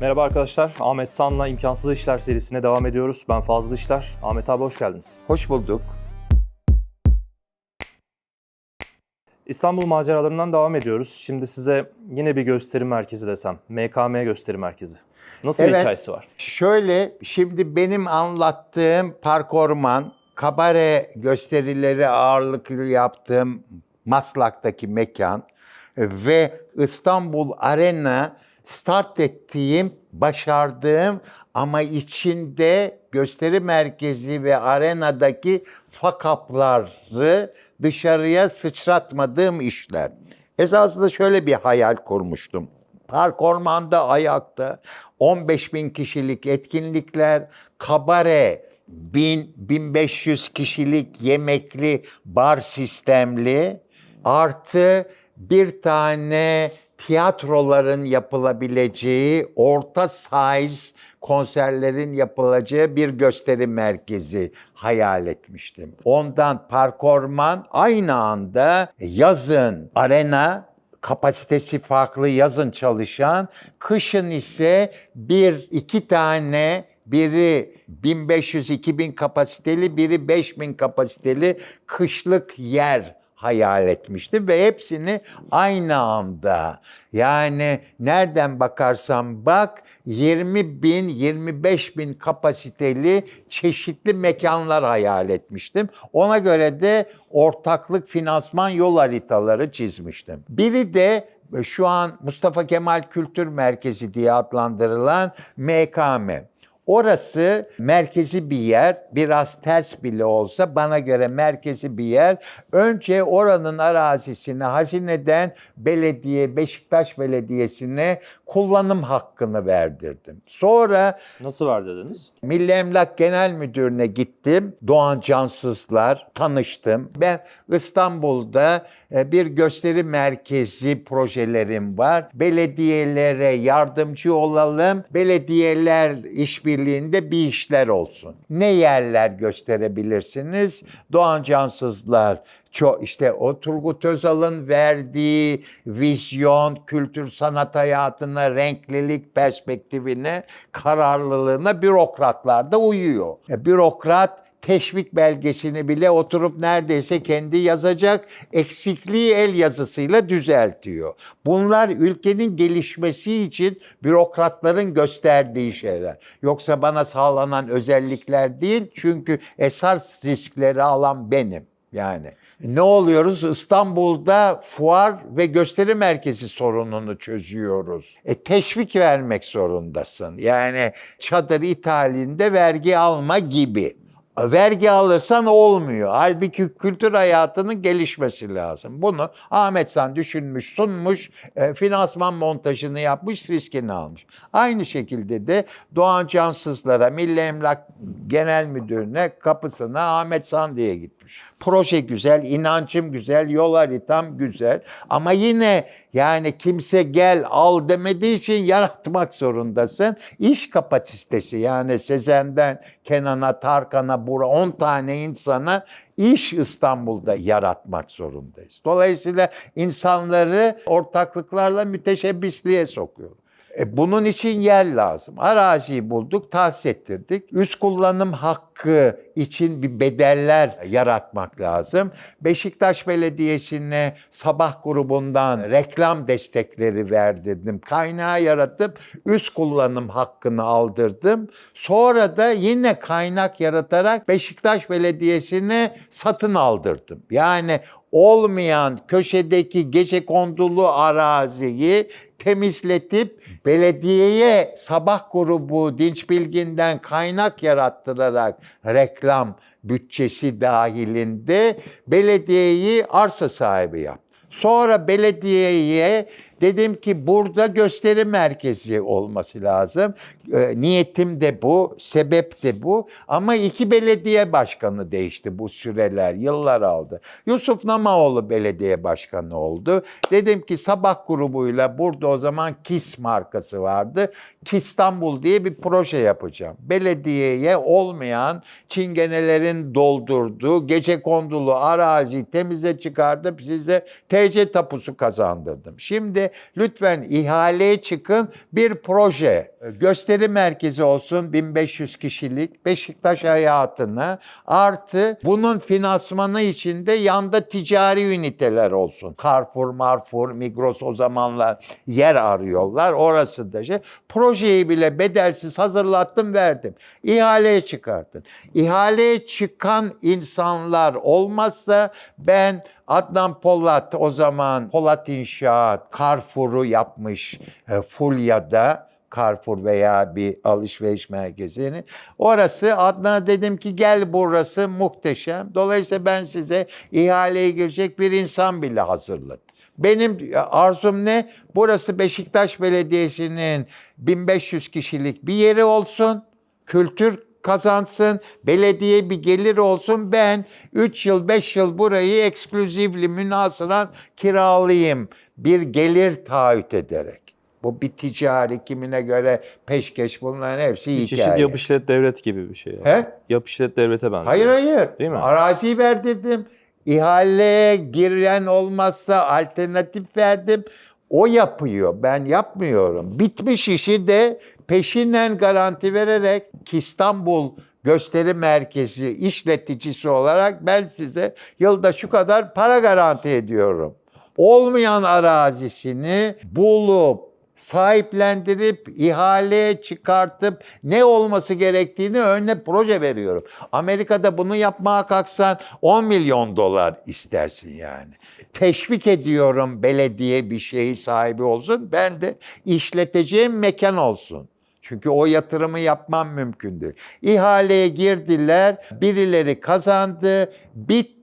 Merhaba arkadaşlar. Ahmet San'la İmkansız İşler serisine devam ediyoruz. Ben Fazıl İşler. Ahmet abi hoş geldiniz. Hoş bulduk. İstanbul maceralarından devam ediyoruz. Şimdi size yine bir gösteri merkezi desem. MKM gösteri merkezi. Nasıl bir Evet. hikayesi var? Şöyle şimdi benim anlattığım parkorman, kabare gösterileri ağırlıklı yaptığım Maslak'taki mekan ve İstanbul Arena start ettiğim, başardığım ama içinde gösteri merkezi ve arenadaki fakapları dışarıya sıçratmadığım işler. Esasında şöyle bir hayal kurmuştum. Park Orman'da ayakta 15 bin kişilik etkinlikler, kabare 1000 1500 kişilik yemekli bar sistemli artı bir tane tiyatroların yapılabileceği orta size konserlerin yapılacağı bir gösteri merkezi hayal etmiştim. Ondan Park Orman aynı anda yazın arena kapasitesi farklı yazın çalışan, kışın ise bir iki tane biri 1500-2000 kapasiteli, biri 5000 kapasiteli kışlık yer hayal etmiştim ve hepsini aynı anda yani nereden bakarsan bak 20 bin 25 bin kapasiteli çeşitli mekanlar hayal etmiştim. Ona göre de ortaklık finansman yol haritaları çizmiştim. Biri de şu an Mustafa Kemal Kültür Merkezi diye adlandırılan MKM. Orası merkezi bir yer, biraz ters bile olsa bana göre merkezi bir yer. Önce oranın arazisini hazineden belediye, Beşiktaş Belediyesi'ne kullanım hakkını verdirdim. Sonra Nasıl var dediniz? Milli Emlak Genel Müdürü'ne gittim. Doğan Cansızlar tanıştım. Ben İstanbul'da e, bir gösteri merkezi projelerim var. Belediyelere yardımcı olalım. Belediyeler işbirliğinde bir işler olsun. Ne yerler gösterebilirsiniz? Doğan Cansızlar çok işte o Turgut Özal'ın verdiği vizyon, kültür sanat hayatına, renklilik perspektifine, kararlılığına bürokratlar da uyuyor. E, bürokrat teşvik belgesini bile oturup neredeyse kendi yazacak eksikliği el yazısıyla düzeltiyor. Bunlar ülkenin gelişmesi için bürokratların gösterdiği şeyler. Yoksa bana sağlanan özellikler değil çünkü esas riskleri alan benim yani. Ne oluyoruz? İstanbul'da fuar ve gösteri merkezi sorununu çözüyoruz. E, teşvik vermek zorundasın. Yani çadır ithalinde vergi alma gibi. Vergi alırsan olmuyor. Halbuki kültür hayatının gelişmesi lazım. Bunu Ahmet San düşünmüş, sunmuş, e, finansman montajını yapmış, riskini almış. Aynı şekilde de Doğan Cansızlara, Milli Emlak Genel Müdürü'ne kapısına Ahmet San diye gitmiş. Proje güzel, inancım güzel, yol haritam güzel. Ama yine yani kimse gel al demediği için yaratmak zorundasın. İş kapasitesi yani Sezen'den Kenan'a, Tarkan'a, Bura 10 tane insana iş İstanbul'da yaratmak zorundayız. Dolayısıyla insanları ortaklıklarla müteşebbisliğe sokuyoruz. E, bunun için yer lazım. Araziyi bulduk, tahsis ettirdik. Üst kullanım hakkı için bir bedeller yaratmak lazım. Beşiktaş Belediyesi'ne sabah grubundan reklam destekleri verdirdim. Kaynağı yaratıp üst kullanım hakkını aldırdım. Sonra da yine kaynak yaratarak Beşiktaş Belediyesi'ne satın aldırdım. Yani olmayan köşedeki gece kondulu araziyi temizletip belediyeye sabah grubu Dinç Bilgin'den kaynak yarattırarak reklam bütçesi dahilinde belediyeyi arsa sahibi yap. Sonra belediyeye dedim ki burada gösteri merkezi olması lazım. E, niyetim de bu, sebep de bu. Ama iki belediye başkanı değişti bu süreler, yıllar aldı. Yusuf Namaoğlu belediye başkanı oldu. Dedim ki sabah grubuyla burada o zaman KİS markası vardı. KİStanbul diye bir proje yapacağım. Belediyeye olmayan çingenelerin doldurduğu gece kondulu arazi temize çıkartıp size TC tapusu kazandırdım. Şimdi lütfen ihaleye çıkın bir proje. Gösteri merkezi olsun 1500 kişilik Beşiktaş hayatına artı bunun finansmanı içinde yanda ticari üniteler olsun. Carrefour, Marfur, Migros o zamanlar yer arıyorlar. Orası da şey. Projeyi bile bedelsiz hazırlattım verdim. İhaleye çıkartın. İhaleye çıkan insanlar olmazsa ben Adnan Polat o zaman Polat İnşaat Carrefour'u yapmış e, Fulya'da Carrefour veya bir alışveriş merkezini. Orası Adnan'a dedim ki gel burası muhteşem. Dolayısıyla ben size ihaleye girecek bir insan bile hazırladım. Benim arzum ne? Burası Beşiktaş Belediyesi'nin 1500 kişilik bir yeri olsun. Kültür kazansın, belediye bir gelir olsun. Ben 3 yıl, 5 yıl burayı ekskluzivli münasıran kiralayayım. Bir gelir taahhüt ederek. Bu bir ticari kimine göre peşkeş bunların hepsi Bir çeşit hikaye. yap işlet devlet gibi bir şey. He? Yap işlet devlete benziyor. Hayır hayır. Değil mi? Araziyi verdirdim. İhaleye giren olmazsa alternatif verdim. O yapıyor. Ben yapmıyorum. Bitmiş işi de peşinden garanti vererek İstanbul Gösteri Merkezi işleticisi olarak ben size yılda şu kadar para garanti ediyorum. Olmayan arazisini bulup sahiplendirip ihaleye çıkartıp ne olması gerektiğini önüne proje veriyorum. Amerika'da bunu yapmaya kalksan 10 milyon dolar istersin yani. Teşvik ediyorum belediye bir şeyi sahibi olsun. Ben de işleteceğim mekan olsun. Çünkü o yatırımı yapmam mümkün değil. İhaleye girdiler, birileri kazandı, bitti.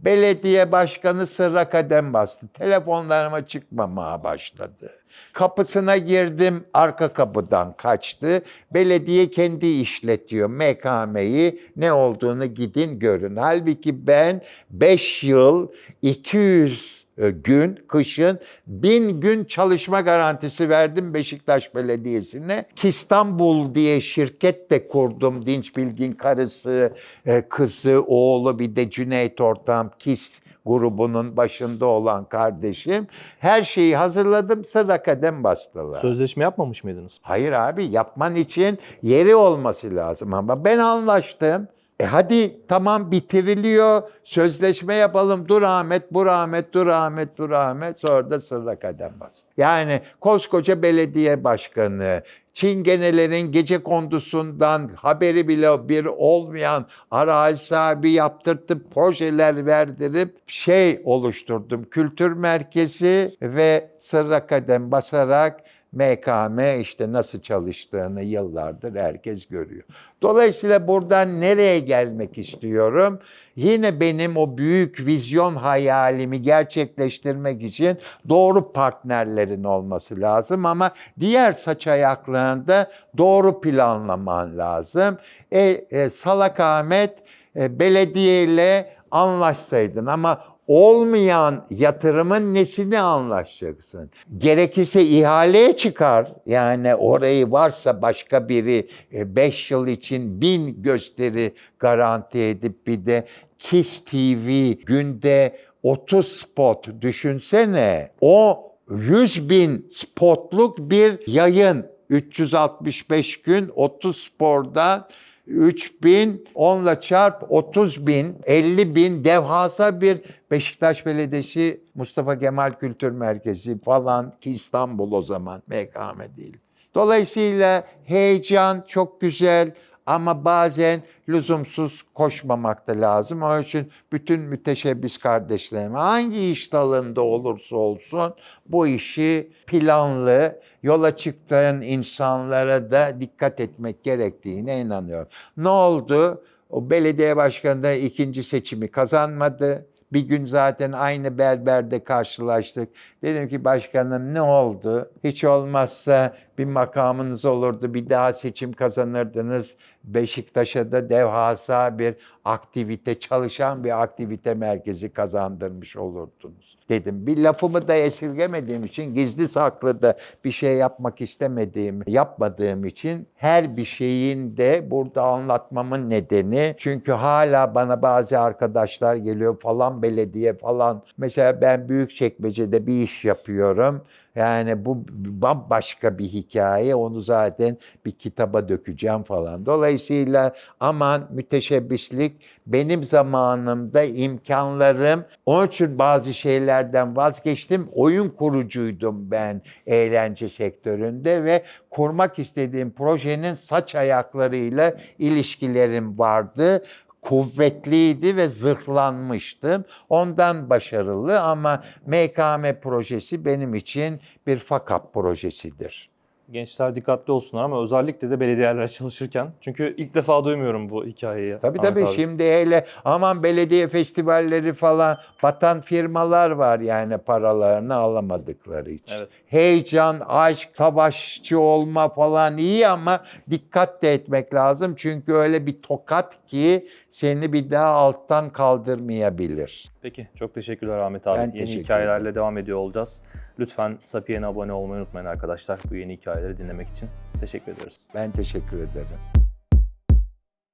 Belediye başkanı sırra kadem bastı. Telefonlarıma çıkmamaya başladı. Kapısına girdim, arka kapıdan kaçtı. Belediye kendi işletiyor MKM'yi. Ne olduğunu gidin görün. Halbuki ben 5 yıl 200 e, gün kışın bin gün çalışma garantisi verdim Beşiktaş Belediyesi'ne. İstanbul diye şirket de kurdum. Dinç Bilgin karısı, e, kızı, oğlu bir de Cüneyt Ortam KİS grubunun başında olan kardeşim. Her şeyi hazırladım sıra kadem bastılar. Sözleşme yapmamış mıydınız? Hayır abi yapman için yeri olması lazım ama ben anlaştım. E hadi tamam bitiriliyor. Sözleşme yapalım. Dur Ahmet, bu Ahmet, dur Ahmet, dur Ahmet. Sonra da sırra kadem bastı. Yani koskoca belediye başkanı, Çingenelerin gece kondusundan haberi bile bir olmayan arazi sahibi yaptırtıp projeler verdirip şey oluşturdum. Kültür merkezi ve sırra kadem basarak MKM işte nasıl çalıştığını yıllardır herkes görüyor. Dolayısıyla buradan nereye gelmek istiyorum? Yine benim o büyük vizyon hayalimi gerçekleştirmek için doğru partnerlerin olması lazım ama diğer saç ayaklarında doğru planlaman lazım. E, e, Salak Ahmet e, belediyeyle anlaşsaydın ama olmayan yatırımın nesini anlaşacaksın? Gerekirse ihaleye çıkar. Yani orayı varsa başka biri 5 yıl için bin gösteri garanti edip bir de KISS TV günde 30 spot düşünsene. O 100 bin spotluk bir yayın. 365 gün 30 spordan 3 bin, 10 ile çarp 30 bin, 50 bin devasa bir Beşiktaş Belediyesi Mustafa Kemal Kültür Merkezi falan ki İstanbul o zaman MKM değil. Dolayısıyla heyecan çok güzel ama bazen lüzumsuz koşmamak da lazım. Onun için bütün müteşebbis kardeşlerime hangi iş dalında olursa olsun bu işi planlı, yola çıktığın insanlara da dikkat etmek gerektiğine inanıyorum. Ne oldu? O belediye başkanı da ikinci seçimi kazanmadı. Bir gün zaten aynı berberde karşılaştık. Dedim ki başkanım ne oldu? Hiç olmazsa bir makamınız olurdu. Bir daha seçim kazanırdınız. Beşiktaş'a da devasa bir aktivite, çalışan bir aktivite merkezi kazandırmış olurdunuz. Dedim bir lafımı da esirgemediğim için gizli saklı da bir şey yapmak istemediğim, yapmadığım için her bir şeyin de burada anlatmamın nedeni çünkü hala bana bazı arkadaşlar geliyor falan belediye falan. Mesela ben Büyükçekmece'de bir iş yapıyorum. Yani bu bambaşka bir hikaye. Onu zaten bir kitaba dökeceğim falan. Dolayısıyla aman müteşebbislik benim zamanımda imkanlarım. Onun için bazı şeylerden vazgeçtim. Oyun kurucuydum ben eğlence sektöründe ve kurmak istediğim projenin saç ayaklarıyla ilişkilerim vardı kuvvetliydi ve zırhlanmıştım. Ondan başarılı ama MKM projesi benim için bir fakap projesidir. Gençler dikkatli olsunlar ama özellikle de belediyelerle çalışırken. Çünkü ilk defa duymuyorum bu hikayeyi. Tabii Ahmet tabii abi. şimdi hele aman belediye festivalleri falan batan firmalar var yani paralarını alamadıkları için. Evet. Heyecan, aşk, savaşçı olma falan iyi ama dikkat de etmek lazım. Çünkü öyle bir tokat ki seni bir daha alttan kaldırmayabilir. Peki çok teşekkürler Ahmet abi. Ben yeni hikayelerle devam ediyor olacağız. Lütfen Sapiyen'e abone olmayı unutmayın arkadaşlar bu yeni hikayeleri dinlemek için. Teşekkür ediyoruz. Ben teşekkür ederim.